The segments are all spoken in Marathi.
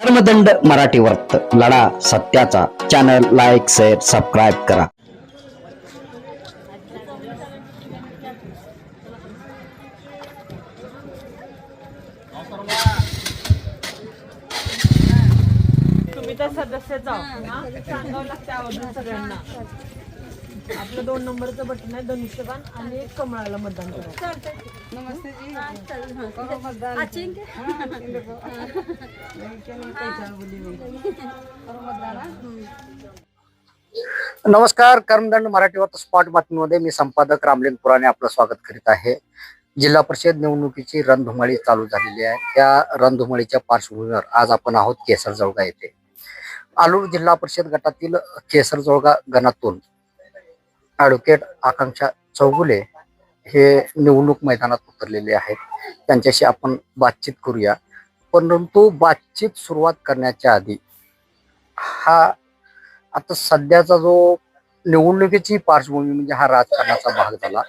धर्मदंड मराठी वर्त लढा सत्याचा. चॅनल लाईक शेअर सबस्क्राईब करा. तुम्ही तर सदस्यच आहोत सांगावं लागतं सगळ्यांना. आपलं दोन नंबरचं बटन आहे धनुष्यबाण आणि एक कमळाला मतदान करा. नमस्कार कर्मदंड मराठीवर स्पॉट बातमीमध्ये मी संपादक रामलिंग पुराणे आपलं स्वागत करीत आहे. जिल्हा परिषद निवडणुकीची रणधुमाळी चालू झालेली आहे. त्या रणधुमाळीच्या पार्श्वभूमीवर आज आपण आहोत केसर जळगा येथे. आलूर जिल्हा परिषद गटातील केसर जळगा गणातून ॲडव्होकेट आकांक्षा चौगुले हे निवडणूक मैदानात उतरलेले आहेत. त्यांच्याशी आपण बातचीत करूया. परंतु बातचीत सुरुवात करण्याच्या आधी हा आता सध्याचा जो निवडणुकीची पार्श्वभूमी म्हणजे हा राजकारणाचा भाग झाला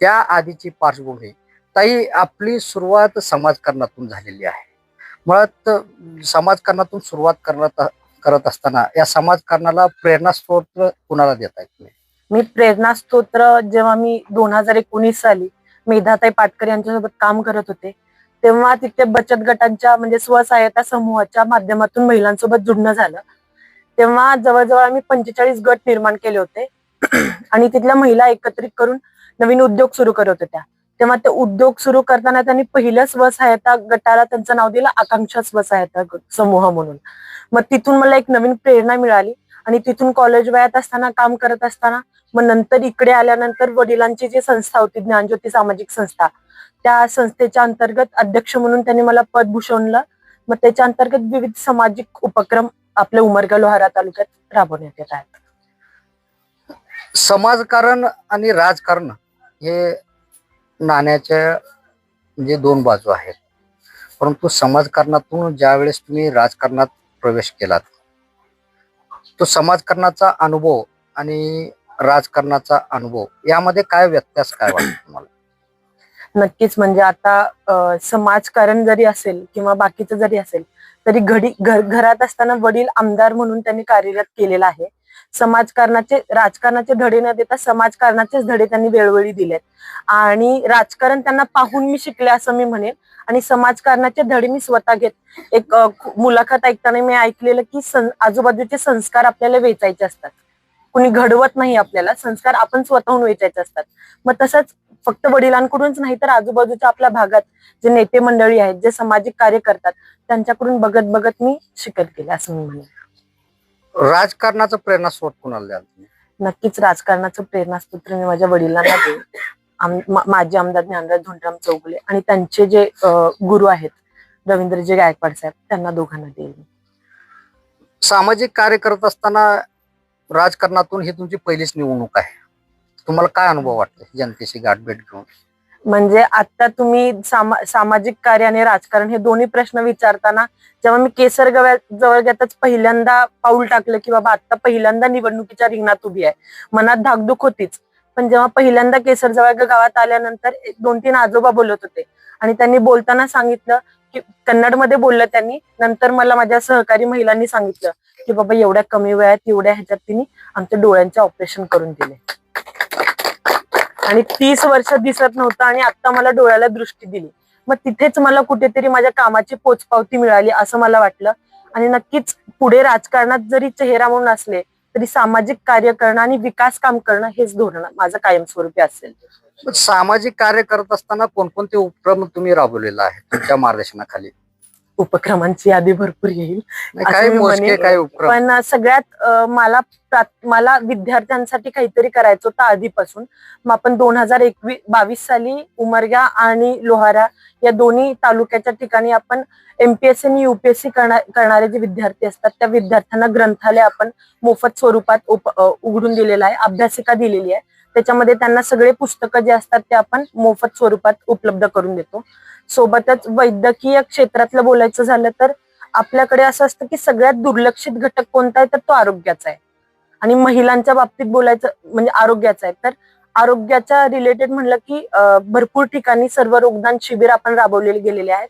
त्या आधीची पार्श्वभूमी ताई आपली सुरुवात समाजकारणातून झालेली आहे. मुळात समाजकारणातून सुरुवात करत करत असताना या समाजकारणाला प्रेरणास्त्रोत कुणाला देता येत नाही? मी प्रेरणा स्तोत्र जेव्हा मी दोन हजार एकोणीस साली मेधाताई पाटकर यांच्यासोबत काम करत होते तेव्हा तिथे बचत गटांच्या म्हणजे स्वसहायता समूहाच्या माध्यमातून महिलांसोबत जुडणं झालं. तेव्हा जवळजवळ आम्ही पंचेचाळीस गट निर्माण केले होते. आणि तिथल्या महिला एकत्रित करून नवीन उद्योग सुरू करत होत्या. तेव्हा ते उद्योग सुरू करताना त्यांनी पहिल्या स्वसहायता गटाला त्यांचं नाव दिलं आकांक्षा स्वसहायता समूह म्हणून. मग तिथून मला एक नवीन प्रेरणा मिळाली आणि तिथून कॉलेज वयात असताना काम करत असताना मग नंतर इकडे आल्यानंतर वडिलांची जी संस्था होती ज्ञानज्योती सामाजिक संस्था त्या संस्थेच्या अंतर्गत अध्यक्ष म्हणून त्यांनी मला पद भूषवलं. मग त्याच्या अंतर्गत विविध सामाजिक उपक्रम आपल्या उमरगा लोहारा तालुक्यात राबवण्यात येत आहेत. समाजकारण आणि राजकारण हे नाण्याच्या म्हणजे दोन बाजू आहेत. परंतु समाजकारणातून ज्या वेळेस तुम्ही राजकारणात प्रवेश केलात तो समाजकारणाचा अनुभव आणि राजकारणाचा अनुभव यामध्ये काय व्यत्यास काय वाटतो तुम्हाला? नक्कीच म्हणजे आता समाजकारण जरी असेल किंवा बाकीचं जरी असेल तरी घडी घर घरात असताना वडील आमदार म्हणून त्यांनी कार्यरत केलेला आहे. समाजकारणाचे राजकारणाचे धडे न देता समाजकारणाचेच धडे त्यांनी वेळोवेळी दिलेत. आणि राजकारण त्यांना पाहून मी शिकले असं मी म्हणेन. आणि समाजकारणाचे धडे मी स्वतः घेत एक मुलाखत ऐकताना मी ऐकलेलं की सं- आजूबाजूचे संस्कार आपल्याला वेचायचे असतात. कुणी घडवत नाही आपल्याला संस्कार आपण स्वतःहून वेचायचे असतात. मग तसंच फक्त वडिलांकडूनच नाही तर आजूबाजूच्या आपल्या भागात जे नेते मंडळी आहेत जे सामाजिक कार्य करतात त्यांच्याकडून बघत बघत मी शिकत गेले असं मी म्हणेन. राजकारणाचं प्रेरणास्रोत कुणाला द्याल तुम्ही? नक्कीच राजकारणाचं प्रेरणास्त्रोत मी माझ्या वडिलांना देईन. आम- मा- माजी आमदार ज्ञानराज धोंडराम चौगुले आणि त्यांचे जे गुरु आहेत रवींद्रजी गायकवाड साहेब त्यांना दोघांना देईल सामाजिक कार्य करत असताना राजकारणातून ही तुमची पहिलीच निवडणूक आहे. तुम्हाला काय अनुभव वाटतो जनतेशी गाठभेट घेऊन? म्हणजे आता तुम्ही सामा सामाजिक कार्य आणि राजकारण हे दोन्ही प्रश्न विचारताना जेव्हा मी केसर जवळ जवळग्यातच पहिल्यांदा पाऊल टाकलं की बाबा आता पहिल्यांदा निवडणुकीच्या रिंगणात उभी आहे. मनात धाकधूक होतीच. पण जेव्हा पहिल्यांदा केसर जवळ गावात आल्यानंतर एक दोन तीन आजोबा बोलत होते. आणि त्यांनी बोलताना सांगितलं की कन्नडमध्ये बोललं त्यांनी. नंतर मला माझ्या सहकारी महिलांनी सांगितलं. की बाबा एवढ्या कमी वयात एवढ्या ह्याच्यात तिने आमच्या डोळ्यांचे ऑपरेशन करून दिले. आणि तीस वर्ष दिसत नव्हतं आणि आता मला डोळ्याला दृष्टी दिली. मग तिथेच मला कुठेतरी माझ्या कामाची पोचपावती मिळाली असं मला वाटलं. आणि नक्कीच पुढे राजकारणात जरी चेहरा म्हणून असले तरी सामाजिक कार्य करणं आणि विकास काम करणं हेच धोरण माझं कायमस्वरूपी असेल. सामाजिक कार्य करत असताना कोणकोणते उपक्रम तुम्ही राबवलेला आहे तुमच्या मार्गदर्शनाखाली? उपक्रमांची यादी भरपूर येईल. काय मोजके. काय उपक्रम. पण सगळ्यात मला मला विद्यार्थ्यांसाठी काहीतरी करायचं होतं आधीपासून. मग आपण दोन हजार एकवीस बावीस साली उमरगा आणि लोहारा या दोन्ही तालुक्याच्या ठिकाणी आपण एमपीएससी आणि युपीएससी करणारे जे विद्यार्थी असतात त्या विद्यार्थ्यांना ग्रंथालय आपण मोफत स्वरूपात उघडून दिलेलं आहे अभ्यासिका दिलेली आहे. त्याच्यामध्ये त्यांना सगळे पुस्तकं जे असतात ते आपण मोफत स्वरूपात उपलब्ध करून देतो. सोबतच वैद्यकीय क्षेत्रातलं बोलायचं झालं तर आपल्याकडे असं असतं की सगळ्यात दुर्लक्षित घटक कोणता आहे तर तो आरोग्याचा आहे. आणि महिलांच्या बाबतीत बोलायचं म्हणजे आरोग्याचा आहे. तर आरोग्याच्या रिलेटेड म्हणलं की भरपूर ठिकाणी सर्व रोगदान शिबिर आपण राबवलेले गेलेले आहेत.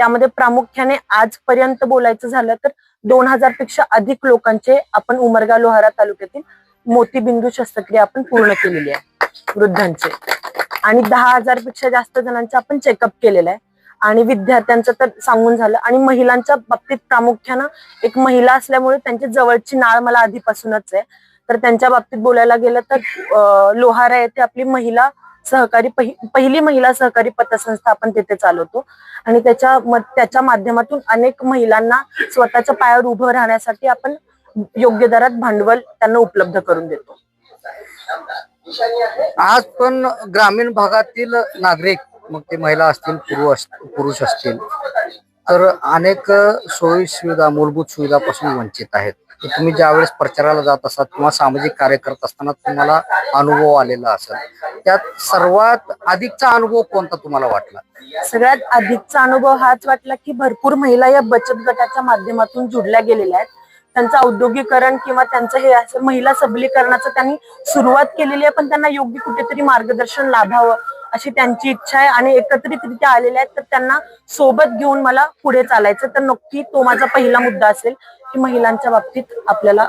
त्यामध्ये प्रामुख्याने आजपर्यंत बोलायचं झालं तर दोन हजारपेक्षा अधिक लोकांचे आपण उमरगा लोहारा तालुक्यातील मोतीबिंदू शस्त्रक्रिया आपण पूर्ण केलेली आहे वृद्धांचे. आणि दहा हजारपेक्षा जास्त जणांचे आपण चेकअप केलेलं आहे. आणि विद्यार्थ्यांचं तर सांगून झालं. आणि महिलांच्या बाबतीत प्रामुख्यानं एक महिला असल्यामुळे त्यांची जवळची नाळ मला आधीपासूनच आहे. तर त्यांच्या बाबतीत बोलायला गेलं तर लोहारा येथे आपली महिला सहकारी पहिली महिला सहकारी पतसंस्था आपण तिथे चालवतो. आणि त्याच्या त्याच्या माध्यमातून अनेक महिलांना स्वतःच्या पायावर उभं राहण्यासाठी आपण योग्य दरात भांडवल त्यांना उपलब्ध करून देतो. आज पण ग्रामीण भागातील नागरिक मग ते महिला असतील पुरुष पुरुष असतील तर अनेक सोयी सुविधा मूलभूत सुविधापासून वंचित आहेत. तुम्ही ज्यावेळेस प्रचाराला जात असतात किंवा सामाजिक कार्य करत असताना तुम्हाला अनुभव आलेला असेल त्यात सर्वात अधिकचा अनुभव कोणता तुम्हाला वाटला? सगळ्यात अधिकचा अनुभव हाच वाटला की भरपूर महिला या बचत गटाच्या माध्यमातून जुडल्या गेलेल्या आहेत. त्यांचं औद्योगिकरण किंवा त्यांचं हे असं महिला सबलीकरणाचं त्यांनी सुरुवात केलेली आहे पण त्यांना योग्य कुठेतरी मार्गदर्शन लाभावं अशी त्यांची इच्छा आहे. आणि एकत्रितरित्या आलेल्या आहेत तर त्यांना सोबत घेऊन मला पुढे चालायचं तर नक्की तो माझा पहिला मुद्दा असेल की महिलांच्या बाबतीत आपल्याला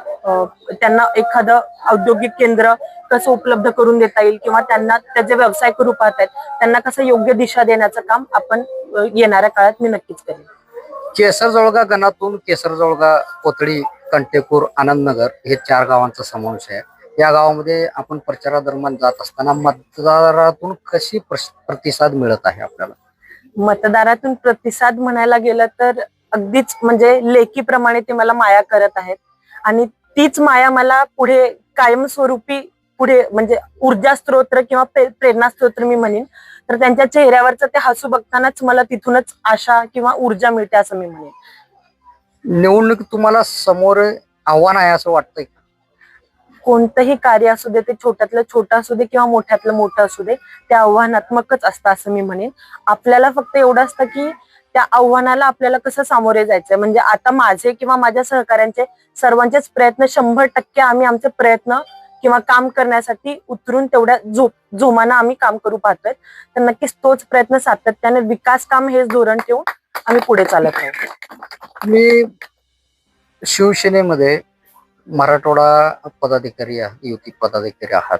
त्यांना एखादं औद्योगिक केंद्र कसं उपलब्ध करून देता येईल किंवा त्यांना त्याचे व्यवसाय करू पाहत आहेत त्यांना कसं योग्य दिशा देण्याचं काम आपण येणाऱ्या काळात मी नक्कीच करेन. केसर जळगा गणातून केसर जळगा कोथळी कंटेपूर आनंदनगर हे चार गावांचा समावेश आहे. या गावामध्ये आपण प्रचारादरम्यान जात असताना मतदारातून कशी प्रतिसाद मिळत आहे आपल्याला? मतदारातून प्रतिसाद म्हणायला गेलं तर अगदीच म्हणजे लेखीप्रमाणे ते मला माया करत आहेत. आणि तीच माया मला पुढे कायमस्वरूपी पुढे म्हणजे ऊर्जा स्त्रोत्र किंवा प्रेरणा स्त्रोत्र मी म्हणेन तर त्यांच्या चेहऱ्यावरचं ते हसू बघतानाच मला तिथूनच आशा किंवा ऊर्जा मिळते असं मी म्हणेन. निवडणूक तुम्हाला समोर आव्हान आहे असं वाटतंय का? कोणतंही कार्य असू दे ते छोट्यातलं छोटं असू दे किंवा मोठ्यातलं मोठं असू दे ते आव्हानात्मकच असतं असं मी म्हणेन. आपल्याला फक्त एवढं असतं की त्या आव्हानाला आपल्याला कसं सामोरे जायचंय? म्हणजे आता माझे किंवा माझ्या सहकाऱ्यांचे सर्वांचेच प्रयत्न शंभर टक्के आम्ही आमचे प्रयत्न किंवा काम करण्यासाठी उतरून तेवढ्या झोप जोमानं आम्ही काम करू पाहतोय. तर नक्कीच तोच प्रयत्न सातत्याने विकास काम हेच धोरण ठेवून आम्ही पुढे चालत आहोत मी शिवसेनेमध्ये मराठवाडा पदाधिकारी युती पदाधिकारी आहात.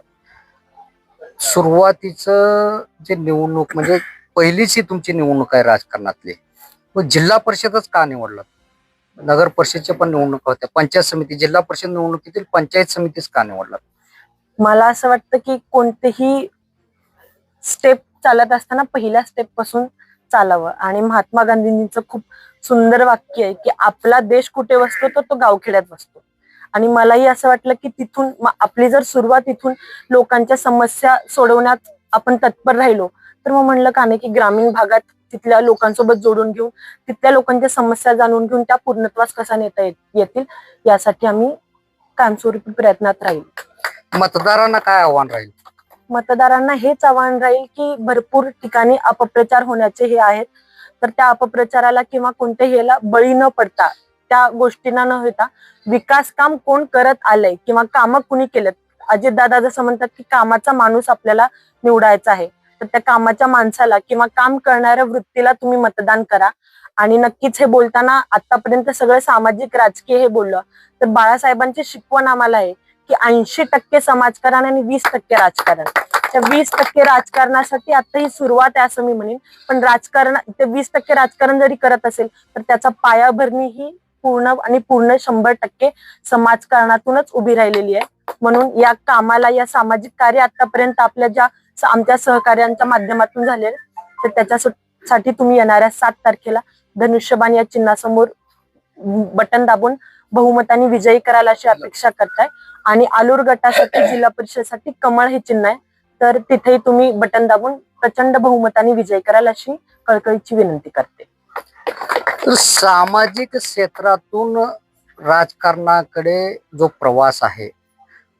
सुरुवातीचं जे निवडणूक म्हणजे पहिलीच ही तुमची निवडणूक आहे राजकारणातली मग जिल्हा परिषदच का निवडलं? नगर परिषदच्या पण निवडणुका होत्या पंचायत समिती जिल्हा परिषद निवडणुकीतील पंचायत समितीच का निवडलं? मला असं वाटतं की कोणतेही स्टेप चालत असताना पहिल्या स्टेपपासून चालावं. आणि महात्मा गांधींचं खूप सुंदर वाक्य आहे की आपला देश कुठे वसतो तर तो गावखेड्यात वसतो. आणि मलाही असं वाटलं की तिथून आपली जर सुरुवात इथून लोकांच्या समस्या सोडवण्यात आपण तत्पर राहिलो तर मग म्हणलं का नाही की ग्रामीण भागात तिथल्या लोकांसोबत जोडून घेऊन तिथल्या लोकांच्या समस्या जाणून घेऊन त्या पूर्णत्वास कसा नेता येतील यासाठी आम्ही कायमस्वरूपी प्रयत्नात राहील. मतदारांना काय आव्हान राहील? मतदारांना हेच आव्हान राहील की भरपूर ठिकाणी अपप्रचार होण्याचे हे आहेत. तर त्या अपप्रचाराला किंवा कोणत्याही याला बळी न पडता त्या गोष्टींना न होता विकास काम कोण करत आलंय किंवा कामं कुणी केलेत? अजितदादा जसं म्हणतात की कामाचा माणूस आपल्याला निवडायचा आहे. तर त्या कामाच्या माणसाला किंवा काम करणाऱ्या वृत्तीला तुम्ही मतदान करा. आणि नक्कीच हे बोलताना आतापर्यंत सगळं सामाजिक राजकीय हे बोललं. तर बाळासाहेबांची शिकवण आम्हाला आहे की ऐंशी टक्के समाजकारण आणि वीस टक्के राजकारण. त्या वीस टक्के राजकारणासाठी आता ही सुरुवात आहे असं मी म्हणेन. पण राजकारण ते वीस टक्के राजकारण जरी करत असेल तर त्याचा पायाभरणी ही पूर्ण आणि पूर्ण शंभर टक्के समाजकारणातूनच उभी राहिलेली आहे. म्हणून या कामाला या सामाजिक कार्य आतापर्यंत आपल्या ज्या आमच्या सहकार्यांच्या माध्यमातून झाले तर त्याच्यासाठी तुम्ही येणाऱ्या सात तारखेला धनुष्यबाण या चिन्हासमोर बटन दाबून बहुमताने विजयी करायला अशी अपेक्षा करताय. आणि आलूर गटासाठी जिल्हा परिषदेसाठी कमळ हे चिन्ह आहे. तर तिथेही तुम्ही बटन दाबून प्रचंड बहुमताने विजय कराल अशी कळकळीची विनंती करते. सामाजिक क्षेत्रातून राजकारणाकडे जो प्रवास आहे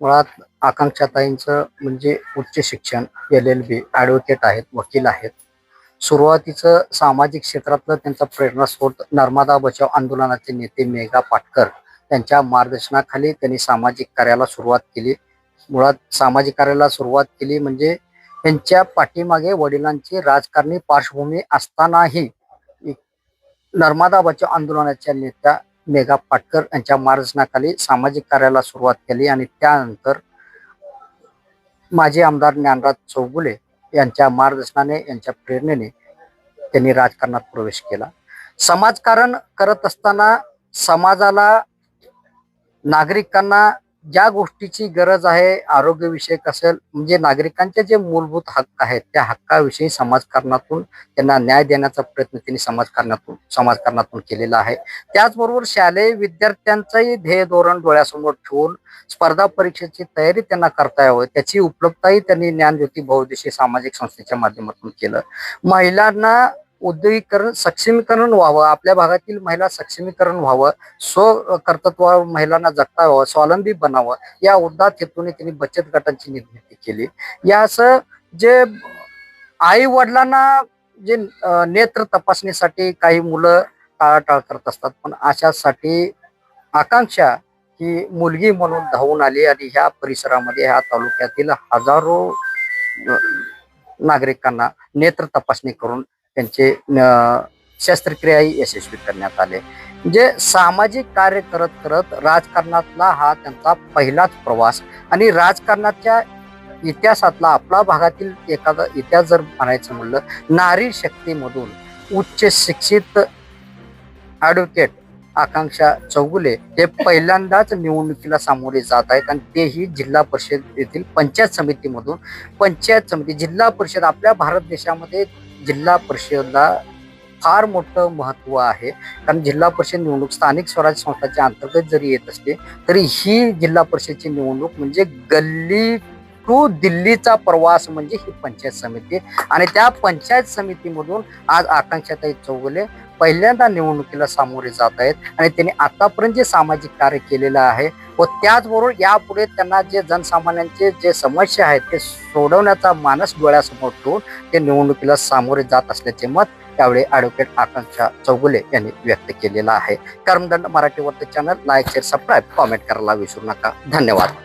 मुळात आकांक्षाताईंचं म्हणजे उच्च शिक्षण एल एल बी ॲडव्होकेट आहेत वकील आहेत सुरुवातीचं सामाजिक क्षेत्रातलं त्यांचा प्रेरणास्रोत नर्मदा बचाव आंदोलनाचे नेते मेघा पाटकर त्यांच्या मार्गदर्शनाखाली त्यांनी सामाजिक कार्याला सुरुवात केली. मुळात सामाजिक कार्याला सुरुवात केली म्हणजे त्यांच्या पाठीमागे वडिलांची राजकारणी पार्श्वभूमी असतानाही नर्मदा बचाव आंदोलनाच्या नेत्या मेघा पाटकर यांच्या मार्गदर्शनाखाली सामाजिक कार्याला सुरुवात केली आणि त्यानंतर माजी आमदार ज्ञानराज चौगुले यांच्या मार्गदर्शनाने यांच्या प्रेरणेने त्यांनी राजकारणात प्रवेश केला. समाजकारण करत असताना समाजाला नागरिकांना ज्या गोष्टीची गरज आहे आरोग्यविषयक असेल म्हणजे नागरिकांचे जे मूलभूत हक्क आहेत त्या हक्काविषयी समाजकारणातून त्यांना न्याय देण्याचा प्रयत्न त्यांनी समाजकारणातून समाजकारणातून केलेला आहे. त्याचबरोबर शालेय विद्यार्थ्यांचंही ध्येय धोरण डोळ्यासमोर ठेवून स्पर्धा परीक्षेची तयारी त्यांना करता यावं त्याची उपलब्धताही त्यांनी ज्ञानज्योती बहुद्देशीय सामाजिक संस्थेच्या माध्यमातून केलं. महिलांना उद्योगीकरण सक्षमीकरण व्हावं. आपल्या भागातील महिला सक्षमीकरण व्हावं. स्व कर्तृत्व महिलांना जगता व्हावं स्वावलंबी बनावं. या उद्दात हेतूने त्यांनी बचत गटांची निर्मिती केली. या असं जे आई वडिलांना जे नेत्र तपासणीसाठी काही मुलं टाळाटाळ करत असतात पण अशासाठी आकांक्षा ही मुलगी म्हणून धावून आली आणि ह्या परिसरामध्ये ह्या तालुक्यातील हजारो नागरिकांना नेत्र तपासणी करून त्यांचे शस्त्रक्रिया शस्त्रक्रियाही यशस्वी करण्यात आले. म्हणजे सामाजिक कार्य करत करत राजकारणातला हा त्यांचा पहिलाच प्रवास आणि राजकारणाच्या इतिहासातला आपला भागातील एखादा इतिहास जर म्हणायचं म्हणलं नारी शक्तीमधून उच्च शिक्षित ॲडव्होकेट आकांक्षा चौगुले हे पहिल्यांदाच निवडणुकीला सामोरे जात आहेत आणि तेही जिल्हा परिषद येथील पंचायत समितीमधून. पंचायत समिती जिल्हा परिषद आपल्या भारत देशामध्ये जिल्हा परिषदला फार मोठं महत्त्व आहे. कारण जिल्हा परिषद निवडणूक स्थानिक स्वराज्य संस्थाच्या अंतर्गत जरी येत असली तरी ही जिल्हा परिषदची निवडणूक म्हणजे गल्ली टू दिल्लीचा प्रवास म्हणजे ही पंचायत समिती. आणि त्या पंचायत समितीमधून आज आकांक्षाताई चौगुले पहिल्यांदा निवडणुकीला सामोरे जात आहेत. आणि त्यांनी आतापर्यंत जे सामाजिक कार्य केलेलं आहे व त्याचबरोबर यापुढे त्यांना जे जनसामान्यांचे जे समस्या आहेत ते सोडवण्याचा मानस डोळ्यासमोर ठेवून ते निवडणुकीला सामोरे जात असल्याचे मत त्यावेळी ॲडव्होकेट आकांक्षा चौगुले यांनी व्यक्त केलेलं आहे. कर्मदंड मराठी वर्त channel like share subscribe comment करायला विसरू नका. धन्यवाद.